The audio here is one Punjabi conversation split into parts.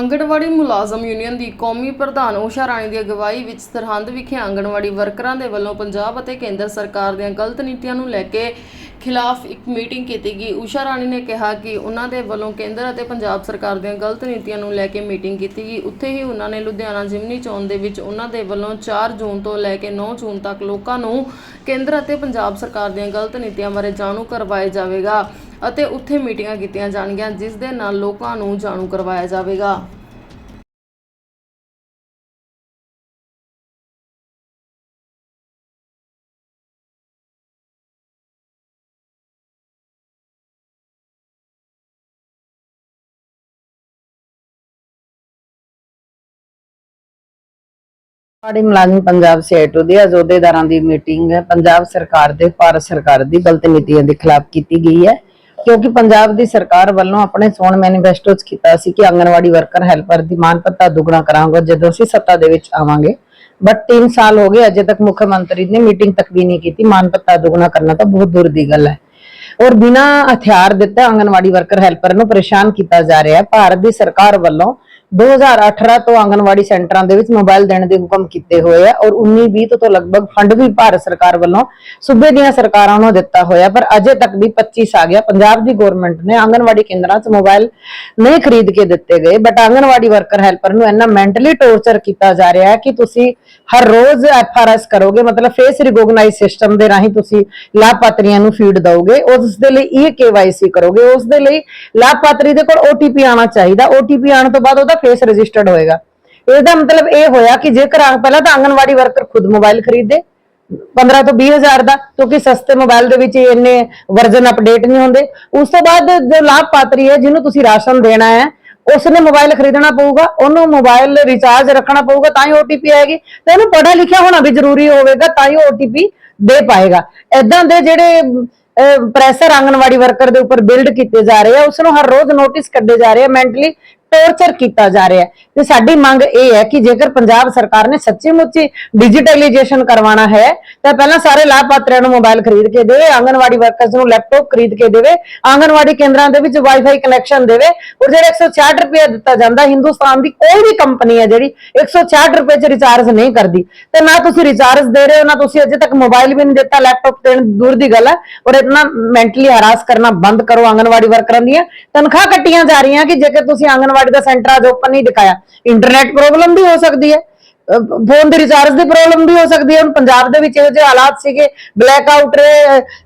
ਆਂਗਣਵਾੜੀ ਮੁਲਾਜ਼ਮ ਯੂਨੀਅਨ ਦੀ ਕੌਮੀ ਪ੍ਰਧਾਨ ਊਸ਼ਾ ਰਾਣੀ ਦੀ ਅਗਵਾਈ ਵਿੱਚ ਸਰਹੰਦ ਵਿਖੇ ਆਂਗਣਵਾੜੀ ਵਰਕਰਾਂ ਦੇ ਵੱਲੋਂ ਪੰਜਾਬ ਅਤੇ ਕੇਂਦਰ ਸਰਕਾਰ ਦੀਆਂ ਗਲਤ ਨੀਤੀਆਂ ਨੂੰ ਲੈ ਕੇ ਖਿਲਾਫ ਇੱਕ ਮੀਟਿੰਗ ਕੀਤੀ ਗਈ। ਊਸ਼ਾ ਰਾਣੀ ਨੇ ਕਿਹਾ ਕਿ ਉਹਨਾਂ ਦੇ ਵੱਲੋਂ ਕੇਂਦਰ ਅਤੇ ਪੰਜਾਬ ਸਰਕਾਰ ਦੀਆਂ ਗਲਤ ਨੀਤੀਆਂ ਨੂੰ ਲੈ ਕੇ ਮੀਟਿੰਗ ਕੀਤੀ ਗਈ। ਉੱਥੇ ਹੀ ਉਹਨਾਂ ਨੇ ਲੁਧਿਆਣਾ ਜਿਮਨੀ ਚੋਣ ਦੇ ਵਿੱਚ ਉਹਨਾਂ ਦੇ ਵੱਲੋਂ 4 ਜੂਨ ਤੋਂ ਲੈ ਕੇ 9 ਜੂਨ ਤੱਕ ਲੋਕਾਂ ਨੂੰ ਕੇਂਦਰ ਅਤੇ ਪੰਜਾਬ ਸਰਕਾਰ ਦੀਆਂ ਗਲਤ ਨੀਤੀਆਂ ਬਾਰੇ ਜਾਣੂ ਕਰਵਾਇਆ ਜਾਵੇਗਾ। ਅਤੇ ਉੱਥੇ ਮੀਟਿੰਗਾਂ ਕੀਤੀਆਂ ਜਾਣਗੀਆਂ, ਜਿਸ ਦੇ ਨਾਲ ਲੋਕਾਂ ਨੂੰ ਜਾਣੂ ਕਰਵਾਇਆ ਜਾਵੇਗਾ। ਆੜੀ ਮੁਲਾਜ਼ਮ ਪੰਜਾਬ ਸੇਟੂ ਦੀ ਅਹੁਦੇਦਾਰਾਂ ਦੀ ਮੀਟਿੰਗ ਹੈ। ਪੰਜਾਬ ਸਰਕਾਰ ਦੇ, ਭਾਰਤ ਸਰਕਾਰ ਦੀ ਗਲਤ ਨੀਤੀਆਂ ਦੇ ਖਿਲਾਫ ਕੀਤੀ ਗਈ ਹੈ। ਕਿਉਂਕਿ ਪੰਜਾਬ ਦੀ ਸਰਕਾਰ ਵੱਲੋਂ ਆਪਣੇ ਸੋਨ ਮੈਨੀਫੈਸਟੋ 'ਚ ਕੀਤਾ ਸੀ ਕਿ ਆਂਗਨਵਾੜੀ ਵਰਕਰ ਹੈਲਪਰ ਦੀ ਮਾਨ ਭੱਤਾ ਦੁੱਗਣਾ ਕਰਾਂਗੇ ਜਦੋਂ ਅਸੀਂ ਸੱਤਾ ਦੇ ਵਿੱਚ ਆਵਾਂਗੇ। ਬਟ 3 ਸਾਲ ਹੋ ਗਏ, ਅਜੇ ਤੱਕ ਮੁੱਖ ਮੰਤਰੀ ਨੇ ਮੀਟਿੰਗ ਤੱਕ ਵੀ ਨਹੀਂ ਕੀਤੀ। ਮਾਨ ਭੱਤਾ ਦੁੱਗਣਾ ਕਰਨਾ ਤਾਂ ਬਹੁਤ ਦੂਰ ਦੀ ਗੱਲ ਹੈ। ਔਰ ਬਿਨਾ ਹਥਿਆਰ ਦਿੱਤੇ ਆਂਗਨਵਾੜੀ ਵਰਕਰ ਹੈਲਪਰ ਨੂੰ ਪਰੇਸ਼ਾਨ ਕੀਤਾ ਜਾ ਰਿਹਾ ਹੈ। ਭਾਰਤ ਦੀ ਸਰਕਾਰ ਵੱਲੋਂ 2018 ਤੋਂ ਆਂਗਨਵਾੜੀ ਸੈਂਟਰਾਂ ਦੇ ਵਿੱਚ ਮੋਬਾਈਲ ਦੇਣ ਦੇ ਹੁਕਮ ਕੀਤੇ ਹੋਏ ਆ ਔਰ 19-20 ਤੋਂ ਲਗਭਗ ਫੰਡ ਵੀ ਭਾਰਤ ਸਰਕਾਰ ਵੱਲੋਂ ਸੂਬੇ ਦੀਆਂ ਸਰਕਾਰਾਂ ਨੂੰ ਦਿੱਤਾ ਹੋਇਆ, ਪਰ ਅਜੇ ਤੱਕ ਵੀ 25 ਆ ਗਿਆ। ਪੰਜਾਬ ਦੀ ਗਵਰਨਮੈਂਟ ਨੇ ਆਂਗਨਵਾੜੀ ਕੇਂਦਰਾਂ 'ਚ ਮੋਬਾਈਲ ਨਹੀਂ ਖਰੀਦ ਕੇ ਦਿੱਤੇ ਗਏ ਬਟ ਆਂਗਨਵਾੜੀ ਵਰਕਰ ਹੈਲਪਰ ਨੂੰ ਇੰਨਾ ਮੈਂਟਲੀ ਟੌਰਚਰ ਕੀਤਾ ਜਾ ਰਿਹਾ ਹੈ ਕਿ ਤੁਸੀਂ ਹਰ ਰੋਜ਼ ਐਫਆਰਐਸ ਕਰੋਗੇ, ਮਤਲਬ ਫੇਸ ਰਿਕੋਗਨਾਈਜ਼ ਸਿਸਟਮ ਦੇ ਰਾਹੀਂ ਤੁਸੀਂ ਲਾਭਪਾਤਰੀਆਂ ਨੂੰ ਫੀਡ ਦਿਓਗੇ ਉਸ ਦੇ ਲਈ ਇਹ ਕੇਵਾਈਸੀ ਕਰੋਗੇ ਉਸ ਦੇ ਲਈ ਲਾਭਪਾਤਰੀ ਦੇ ਕੋਲ ਓਟੀਪੀ ਆਣਾ ਚਾਹੀਦਾ। ਓਟੀਪੀ ਆਉਣ ਤੋਂ ਬਾਅਦ ਉਹਦਾ ਫੇਸ ਰਜਿਸਟਰਡ ਹੋਏਗਾ। ਇਹਦਾ ਮਤਲਬ ਇਹ ਹੋਇਆ ਕਿ ਜੇਕਰ ਪਹਿਲਾਂ ਤਾਂ ਆਂਗਨਵਾੜੀ ਵਰਕਰ ਖੁਦ ਮੋਬਾਈਲ ਖਰੀਦੇ 15 ਤੋਂ 20 ਦਾ, ਕਿਉਂਕਿ ਸਸਤੇ ਮੋਬਾਈਲ ਦੇ ਵਿੱਚ ਇੰਨੇ ਵਰਜ਼ਨ ਅਪਡੇਟ ਨਹੀਂ ਹੁੰਦੇ। ਉਸ ਤੋਂ ਬਾਅਦ ਜੋ ਲਾਭਪਾਤਰੀ ਹੈ, ਜਿਹਨੂੰ ਤੁਸੀਂ ਰਾਸ਼ਨ ਦੇਣਾ ਹੈ, ਉਸਨੇ ਮੋਬਾਈਲ ਖਰੀਦਣਾ ਪਊਗਾ, ਉਹਨੂੰ ਮੋਬਾਈਲ ਰਿਚਾਰਜ ਰੱਖਣਾ ਪਊਗਾ, ਤਾਂ ਹੀ OTP ਆਏਗੀ। ਤੇ ਇਹਨੂੰ ਪੜ੍ਹਿਆ ਲਿਖਿਆ ਹੋਣਾ ਵੀ ਜ਼ਰੂਰੀ ਹੋਵੇਗਾ, ਤਾਂ ਹੀ OTP ਦੇ ਪਾਏਗਾ। ਐਦਾਂ ਦੇ ਜਿਹੜੇ ਪ੍ਰੈਸ਼ਰ ਆਂਗਨਵਾੜੀ ਵਰਕਰ ਦੇ ਉੱਪਰ ਬਿਲਡ ਕੀਤੇ ਜਾ ਰਹੇ ਆ ਉਸ ਨੂੰ ਹਰ ਰੋਜ਼ ਨੋਟਿਸ ਕੱਢੇ ਜਾ ਰਹੇ ਆ ਮੈਂਟਲੀ ਟੌਰਚਰ ਕੀਤਾ ਜਾ ਰਿਹਾ ਹੈ। ਤੇ ਸਾਡੀ ਮੰਗ ਇਹ ਹੈ ਕਿ ਜੇਕਰ ਪੰਜਾਬ ਸਰਕਾਰ ਨੇ ਸੱਚੀ ਮੁੱਚੀ ਡਿਜੀਟਲਾਈਜੇਸ਼ਨ ਕਰਵਾਉਣਾ ਹੈ, ਤਾਂ ਪਹਿਲਾਂ ਸਾਰੇ ਲਾਭਪਾਤਰੀਆਂ ਨੂੰ ਮੋਬਾਈਲ ਖਰੀਦ ਕੇ ਦੇਵੇ ਆਂਗਨਵਾੜੀ ਵਰਕਰਸ ਨੂੰ ਲੈਪਟਾਪ ਖਰੀਦ ਕੇ ਦੇਵੇ ਆਂਗਨਵਾੜੀ ਕੇਂਦਰਾਂ ਦੇ ਵਿੱਚ ਵਾਈਫਾਈ ਕਨੈਕਸ਼ਨ ਦੇਵੇ। ਔਰ ਜਿਹੜਾ 166 ਰੁਪਏ ਦਿੱਤਾ ਜਾਂਦਾ, ਹਿੰਦੁਸਤਾਨ ਦੀ ਕੋਈ ਵੀ ਕੰਪਨੀ ਹੈ ਜਿਹੜੀ 166 ਰੁਪਏ ਚ ਰਿਚਾਰਜ ਨਹੀਂ ਕਰਦੀ। ਤੇ ਨਾ ਤੁਸੀਂ ਰਿਚਾਰਜ ਦੇ ਰਹੇ ਹੋ, ਨਾ ਤੁਸੀਂ ਅਜੇ ਤੱਕ ਮੋਬਾਈਲ ਵੀ ਨਹੀਂ ਦਿੱਤਾ ਲੈਪਟਾਪ ਦੇਣ ਦੂਰ ਦੀ ਗੱਲ ਹੈ। ਔਰ ਇਤਨਾ ਮੈਂਟਲੀ ਹਰਾਸ ਕਰਨਾ ਬੰਦ ਕਰੋ ਆਂਗਨਵਾੜੀ ਵਰਕਰਾਂ ਦੀਆਂ। ਤਨਖਾਹ ਕੱਟੀਆਂ ਜਾ ਰਹੀਆਂ ਕਿ ਜੇਕਰ ਤੁਸੀਂ ਆਂਗਨਵਾੜੀ ਦਾ ਸੈਂਟਰ ਅੱਜ ਓਪਨ ਨਹੀਂ ਦਿਖਾਇਆ। ਇੰਟਰਨੈਟ ਪ੍ਰੋਬਲਮ ਵੀ ਹੋ ਸਕਦੀ ਹੈ। ਫੋਨ ਦੀ ਰਿਚਾਰਜ ਦੀ ਪ੍ਰੋਬਲਮ ਵੀ ਹੋ ਸਕਦੀ ਹੈ। ਹੁਣ ਪੰਜਾਬ ਦੇ ਵਿੱਚ ਇਹੋ ਜਿਹੇ ਹਾਲਾਤ ਸੀਗੇ। ਬਲੈਕ ਆਊਟ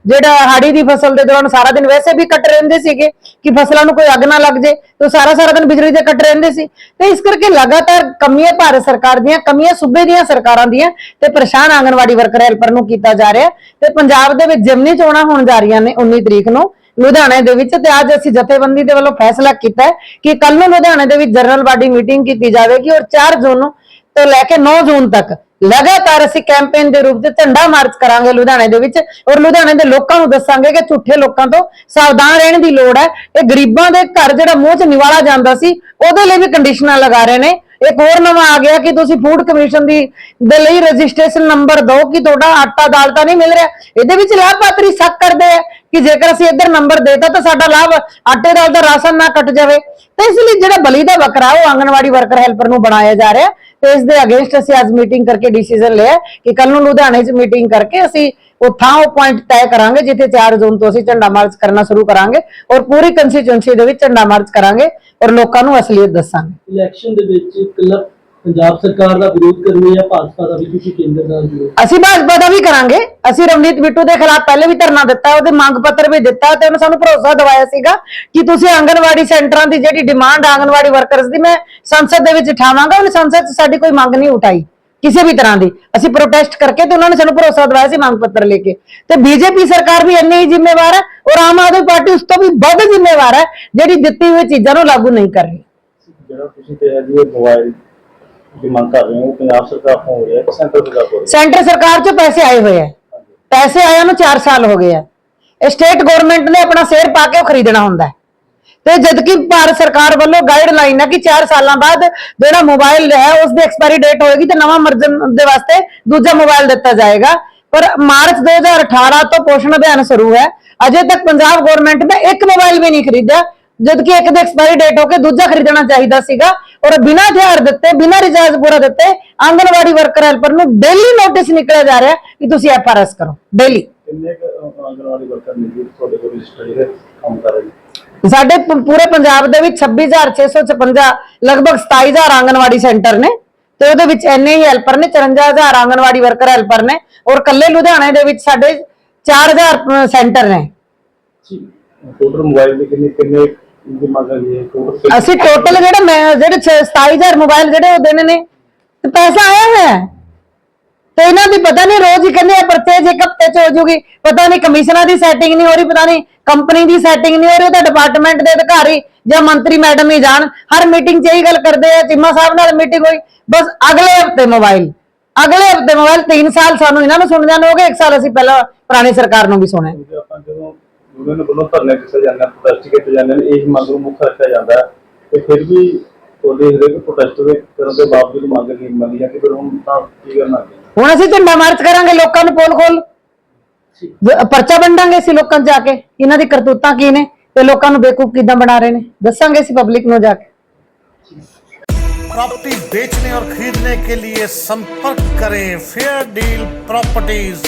ਜਿਹੜਾ ਹਾੜੀ ਦੀ ਫਸਲ ਦੇ ਦੌਰਾਨ ਸਾਰਾ ਦਿਨ ਵੈਸੇ ਵੀ ਕੱਟ ਰਹਿੰਦੇ ਸੀਗੇ ਕਿ ਫਸਲਾਂ ਨੂੰ ਕੋਈ ਅੱਗ ਨਾ ਲੱਗ ਜੇ, ਤੇ ਸਾਰਾ ਸਾਰਾ ਦਿਨ ਬਿਜਲੀ ਦੇ ਕੱਟ ਰਹਿੰਦੇ ਸੀ। ਤੇ ਇਸ ਕਰਕੇ ਲਗਾਤਾਰ ਕਮੀਆਂ ਭਾਰਤ ਸਰਕਾਰ ਦੀਆਂ, ਕਮੀਆਂ ਸੂਬੇ ਦੀਆਂ ਸਰਕਾਰਾਂ ਦੀਆਂ ਤੇ ਪਰੇਸ਼ਾਨ ਆਂਗਨਵਾੜੀ ਵਰਕਰ ਹੈਲਪਰ ਨੂੰ ਕੀਤਾ ਜਾ ਰਿਹਾ। ਤੇ ਪੰਜਾਬ ਦੇ ਵਿੱਚ ਜਿਮਨੀ ਚੋਣਾਂ ਹੋਣ ਜਾ ਰਹੀਆਂ ਨੇ 19 ਤਰੀਕ ਨੂੰ। ਲੁਧਿਆਣੇ ਦੇ ਵਿੱਚ ਤੇ ਅੱਜ ਅਸੀਂ ਜਥੇਬੰਦੀ ਦੇ ਵੱਲੋਂ ਫੈਸਲਾ ਕੀਤਾ ਕਿ ਕੱਲ ਨੂੰ ਲੁਧਿਆਣੇ ਦੇ ਵਿੱਚ ਜਨਰਲ ਬਾਡੀ ਮੀਟਿੰਗ ਕੀਤੀ ਜਾਵੇਗੀ ਔਰ 4 ਜੂਨ ਨੂੰ ਤੋਂ ਲੈ ਕੇ 9 ਜੂਨ ਤੱਕ ਲਗਾਤਾਰ ਅਸੀਂ ਕੈਂਪੇਨ ਦੇ ਰੂਪ ਵਿੱਚ ਝੰਡਾ ਮਾਰਚ ਕਰਾਂਗੇ ਲੁਧਿਆਣੇ ਦੇ ਵਿੱਚ ਔਰ ਲੁਧਿਆਣੇ ਦੇ ਲੋਕਾਂ ਨੂੰ ਦੱਸਾਂਗੇ ਕਿ ਝੂਠੇ ਲੋਕਾਂ ਤੋਂ ਸਾਵਧਾਨ ਰਹਿਣ ਦੀ ਲੋੜ ਹੈ ਇਹ ਗਰੀਬਾਂ ਦੇ ਘਰ ਜਿਹੜਾ ਮੂੰਹ 'ਚ ਨਿਵਾਲਾ ਜਾਂਦਾ ਸੀ, ਉਹਦੇ ਲਈ ਵੀ ਕੰਡੀਸ਼ਨਾਂ ਲਗਾ ਰਹੇ ਨੇ। ਇੱਕ ਹੋਰ ਨਵਾਂ ਆ ਗਿਆ ਕਿ ਤੁਸੀਂ ਫੂਡ ਕਮਿਸ਼ਨ ਦੀ ਦੇ ਲਈ ਰਜਿਸਟ੍ਰੇਸ਼ਨ ਨੰਬਰ ਦਿਓ ਕਿ ਤੁਹਾਡਾ ਆਟਾ ਦਾਲ ਤਾਂ ਨਹੀਂ ਮਿਲ ਰਿਹਾ। ਇਹਦੇ ਵਿੱਚ ਲਾਭਪਾਤਰੀ ਸ਼ੱਕ ਕਰਦੇ ਆ। ਕਿ ਜੇਕਰ ਅਸੀਂ ਇੱਧਰ ਨੰਬਰ ਦੇਤਾ ਤਾਂ ਸਾਡਾ ਲਾਭ ਆਟੇ ਦਾਲ ਦਾ ਰਾਸ਼ਨ ਨਾ ਕੱਟ ਜਾਵੇ। ਤੇ ਇਸ ਲਈ ਜਿਹੜਾ ਬਲੀ ਦਾ ਬੱਕਰਾ ਉਹ ਆਂਗਨਵਾੜੀ ਵਰਕਰ ਹੈਲਪਰ ਨੂੰ ਬਣਾਇਆ ਜਾ ਰਿਹਾ। ਤੇ ਇਸ ਦੇ ਅਗੇਂਸਟ ਅਸੀਂ ਅੱਜ ਮੀਟਿੰਗ ਕਰਕੇ ਡਿਸੀਜਨ ਲਿਆ ਕਿ ਕੱਲ ਨੂੰ ਲੁਧਿਆਣੇ 'ਚ ਮੀਟਿੰਗ ਕਰਕੇ ਅਸੀਂ ਉਹ ਥਾਂ ਉਹ ਪੁਆਇੰਟ ਤੈਅ ਕਰਾਂਗੇ ਜਿੱਥੇ 4 ਜੂਨ ਤੋਂ ਅਸੀਂ ਝੰਡਾ ਮਾਰਚ ਕਰਨਾ ਸ਼ੁਰੂ ਕਰਾਂਗੇ ਔਰ ਪੂਰੀ ਕੰਸਟੀਚੁਐਂਸੀ ਦੇ ਵਿੱਚ ਝੰਡਾ ਮਾਰਚ ਕਰਾਂਗੇ ਔਰ ਲੋਕਾਂ ਨੂੰ ਅਸਲੀਅਤ ਦੱਸਾਂਗੇ। ਇਲੈਕਸ਼ਨ ਦੇ ਵਿੱਚ ਇਕੱਲਾ ਪੰਜਾਬ ਸਰਕਾਰ ਦਾ ਵਿਰੋਧ ਕਰਨੀ ਹੈ ਭਾਜਪਾ ਦਾ ਵੀ ਕਿਉਂਕਿ ਕੇਂਦਰ ਦਾ ਵਿਰੋਧ ਅਸੀਂ ਭਾਜਪਾ ਦਾ ਵੀ ਕਰਾਂਗੇ। ਅਸੀਂ ਰਵਨੀਤ ਬਿੱਟੂ ਦੇ ਖਿਲਾਫ ਪਹਿਲੇ ਵੀ ਧਰਨਾ ਦਿੱਤਾ ਉਹਦੇ ਮੰਗ ਪੱਤਰ ਵੀ ਦਿੱਤਾ ਤੇ ਉਹਨੇ ਸਾਨੂੰ ਭਰੋਸਾ ਦਿਵਾਇਆ ਸੀਗਾ ਕਿ ਤੁਸੀਂ ਆਂਗਨਵਾੜੀ ਸੈਂਟਰਾਂ ਦੀ ਜਿਹੜੀ ਡਿਮਾਂਡ ਆਂਗਨਵਾੜੀ ਵਰਕਰਸ ਦੀ ਮੈਂ ਸੰਸਦ ਦੇ ਵਿੱਚ ਉਠਾਵਾਂਗਾ ਉਹਨੇ ਸੰਸਦ 'ਚ ਸਾਡੀ ਕੋਈ ਮੰਗ ਨਹੀਂ ਉਠਾਈ ਕਿਸੇ ਵੀ ਤਰ੍ਹਾਂ ਦੀ। ਅਸੀਂ ਪ੍ਰੋਟੈਸਟ ਕਰਕੇ ਤੇ ਉਹਨਾਂ ਨੇ ਸਾਨੂੰ ਭਰੋਸਾ ਦਿਵਾਇਆ ਸੀ ਮੰਗ ਪੱਤਰ ਲੈ ਕੇ। ਤੇ ਬੀਜੇਪੀ ਸਰਕਾਰ ਵੀ ਇੰਨੀ ਹੀ ਜ਼ਿੰਮੇਵਾਰ ਹੈ ਔਰ ਆਮ ਆਦਮੀ ਪਾਰਟੀ ਉਸ ਤੋਂ ਵੀ ਵੱਧ ਜ਼ਿੰਮੇਵਾਰ ਹੈ ਜਿਹੜੀ ਦਿੱਤੀ ਹੋਈ ਚੀਜ਼ਾਂ ਨੂੰ ਲਾਗੂ ਨਹੀਂ ਕਰ ਰਹੀ। ਜਿਹੜਾ ਤੁਸੀਂ ਕਿਹਾ ਜੀ ਇਹ ਮੋਬਾਈਲ ਦੀ ਮੰਗ ਕਰ ਰਹੇ ਹੋ ਪੰਜਾਬ ਸਰਕਾਰ ਤੋਂ ਹੋ ਰਿਹਾ ਸੈਂਟਰ ਸਰਕਾਰ ਤੋਂ ਹੋ ਰਿਹਾ ਸੈਂਟਰ ਸਰਕਾਰ 'ਚ ਪੈਸੇ ਆਏ ਹੋਏ ਆ। ਪੈਸੇ ਆਇਆ ਨੂੰ 4 ਸਾਲ ਹੋ ਗਏ ਆ। ਸਟੇਟ ਗਵਰਨਮੈਂਟ ਨੇ ਆਪਣਾ ਸ਼ੇਅਰ ਪਾ ਕੇ ਉਹ ਖਰੀਦਣਾ ਹੁੰਦਾ ਤੇ ਜਦ ਕਿ ਭਾਰਤ ਸਰਕਾਰ ਵੱਲੋਂ ਗਾਈਡਲਾਈਨ ਹੈ ਕਿ 4 ਸਾਲਾਂ ਬਾਅਦ ਜਿਹੜਾ ਮੋਬਾਈਲ ਹੈ ਉਸ ਦੀ ਐਕਸਪਾਇਰੀ ਡੇਟ ਹੋਏਗੀ ਤੇ ਨਵਾਂ ਵਰਜ਼ਨ ਦੇ ਵਾਸਤੇ ਦੂਜਾ ਮੋਬਾਈਲ ਦਿੱਤਾ ਜਾਏਗਾ। ਪਰ ਮਾਰਚ 2018 ਤੋਂ ਪੋਸ਼ਣ ਅਭਿਆਨ ਸ਼ੁਰੂ ਹੈ। ਅਜੇ ਤੱਕ ਪੰਜਾਬ ਗਵਰਨਮੈਂਟ ਨੇ ਇੱਕ ਮੋਬਾਈਲ ਵੀ ਨਹੀਂ ਖਰੀਦਿਆ। ਜਦ ਕਿ ਇੱਕ ਦੀ ਐਕਸਪਾਇਰੀ ਡੇਟ ਹੋ ਕੇ ਦੂਜਾ ਖਰੀਦਣਾ ਚਾਹੀਦਾ ਸੀਗਾ ਔਰ ਬਿਨਾਂ ਹਥਿਆਰ ਦਿੱਤੇ ਬਿਨਾਂ ਰਿਚਾਰਜ ਪੂਰਾ ਦਿੱਤੇ ਆਂਗਨਵਾੜੀ ਵਰਕਰ ਹੈਲਪਰ ਨੂੰ ਡੇਲੀ ਨੋਟਿਸ ਨਿਕਲਿਆ ਜਾ ਰਿਹਾ ਕਿ ਤੁਸੀਂ ਐਫਆਰਐਸ ਕਰੋ ਡੇਲੀ ਕਿੰਨੇ ਕੁ, ਅਹ, ਆਂਗਣਵਾੜੀ ਵਰਕਰ ਨੇ ਜੀ ਤੁਹਾਡੇ ਕੋਲ ਰਜਿਸਟਰ ਜਿਹੜੇ ਕੰਮ ਕਰ ਰਹੇ ਨੇ? ਸਾਡੇ ਪੂਰੇ ਪੰਜਾਬ ਦੇ ਵਿੱਚ 26656 ਲਗਭਗ 27000 ਆਂਗਨਵਾੜੀ ਸੈਂਟਰ ਨੇ ਤੇ ਉਹਦੇ ਵਿੱਚ ਇੰਨੇ ਹੀ ਹੈਲਪਰ ਨੇ 54000 ਆਂਗਨਵਾੜੀ ਵਰਕਰ ਹੈਲਪਰ ਨੇ ਔਰ ਕੱਲੇ ਲੁਧਿਆਣੇ ਦੇ ਵਿੱਚ ਸਾਡੇ 4000 ਸੈਂਟਰ ਨੇ। ਟੋਟਲ ਮੋਬਾਈਲ ਦੇ ਕਿੰਨੇ ਕਿੰਨੇ ਅਸੀਂ ਟੋਟਲ ਜਿਹੜੇ ਮੈਂ ਜਿਹੜੇ 27000 ਮੋਬਾਈਲ ਜਿਹੜੇ ਉਹ ਦੇਣੇ ਨੇ ਤੇ ਪੈਸਾ ਆਇਆ ਹੋਇਆ ਹੈ। ਤੇ ਇਹਨਾਂ ਦੀ ਪਤਾ ਨਹੀਂ ਰੋਜ਼ ਹੀ ਕਹਿੰਦੇ ਆ ਪਰਚੇਜ ਇੱਕ ਹਫ਼ਤੇ ਚ ਹੋ ਜੂਗੀ। ਪਤਾ ਨਹੀਂ ਕਮਿਸ਼ਨਾਂ ਦੀ ਸੈਟਿੰਗ ਨਹੀਂ ਹੋ ਰਹੀ ਪਤਾ ਨਹੀਂ ਕੰਪਨੀ ਦੀ ਸੈਟਿੰਗ ਨਹੀਂ ਹੋ ਰਹੀ ਉਹ ਤਾਂ ਡਿਪਾਰਟਮੈਂਟ ਦੇ ਅਧਿਕਾਰੀ ਜਾਂ ਮੰਤਰੀ ਮੈਡਮ ਹੀ ਜਾਣ। ਹਰ ਮੀਟਿੰਗ 'ਚ ਇਹੀ ਗੱਲ ਕਰਦੇ ਆ ਚਿੰਮਾ ਸਾਹਿਬ ਨਾਲ ਮੀਟਿੰਗ ਹੋਈ। ਬਸ ਅਗਲੇ ਹਫ਼ਤੇ ਮੋਬਾਈਲ ਅਗਲੇ ਹਫ਼ਤੇ ਮੋਬਾਈਲ 3 ਸਾਲ ਸਾਨੂੰ ਇਹਨਾਂ ਨੂੰ ਸੁਣ ਜਾਂਦੇ ਹੋ ਗਏ 1 ਸਾਲ ਅਸੀਂ ਪਹਿਲਾਂ ਪੁਰਾਣੀ ਸਰਕਾਰ ਨੂੰ ਵੀ ਸੁਣਿਆ। ਜਦੋਂ ਯੂਨੀਅਨ ਵੱਲੋਂ ਧਰਨੇ ਦਿੱਤੇ ਜਾਂਦੇ ਹਨ ਪ੍ਰੋਟੈਸਟ ਕੀਤੇ ਜਾਂਦੇ ਨੇ ਇਹ ਮੰਗ ਨੂੰ ਮੁੱਖ ਰੱਖਿਆ ਜਾਂਦਾ ਹੈ ਤੇ ਫਿਰ ਵੀ ਤੁਹਾਡੇ ਹਰੇਕ ਪ੍ਰੋਟੈਸਟ ਦੇ ਕਰਨ ਦੇ ਬਾਵਜੂਦ ਮੰਗ ਨਹੀਂ ਮੰਨੀ ਜਾਂਦੀ ਫਿਰ ਹੁਣ ਤਾਂ ਕੀ ਕਰਨਾ ਹੈ ਹੁਣ ਅਸੀਂ ਝੰਡਾ ਮਾਰਚ ਕਰਾਂਗੇ ਲੋਕਾਂ ਨੂੰ ਪੋਲ ਖੋਲ ਵ- ਪਰਚਾ ਵੰਡਾਂਗੇ ਅਸੀਂ ਲੋਕਾਂ 'ਚ ਜਾ ਕੇ ਇਹਨਾਂ ਦੀ ਕਰਤੂਤਾਂ ਕੀ ਨੇ ਤੇ ਲੋਕਾਂ ਨੂੰ ਬੇਕੂਫ ਕਿਦਾਂ ਬਣਾ ਰਹੇ ਨੇ ਦੱਸਾਂਗੇ ਅਸੀਂ ਪਬਲਿਕ ਨੂੰ ਜਾ ਕੇ प्रॉपर्टी बेचने और खरीदने के लिए संपर्क करें फेयर डील प्रॉपर्टीज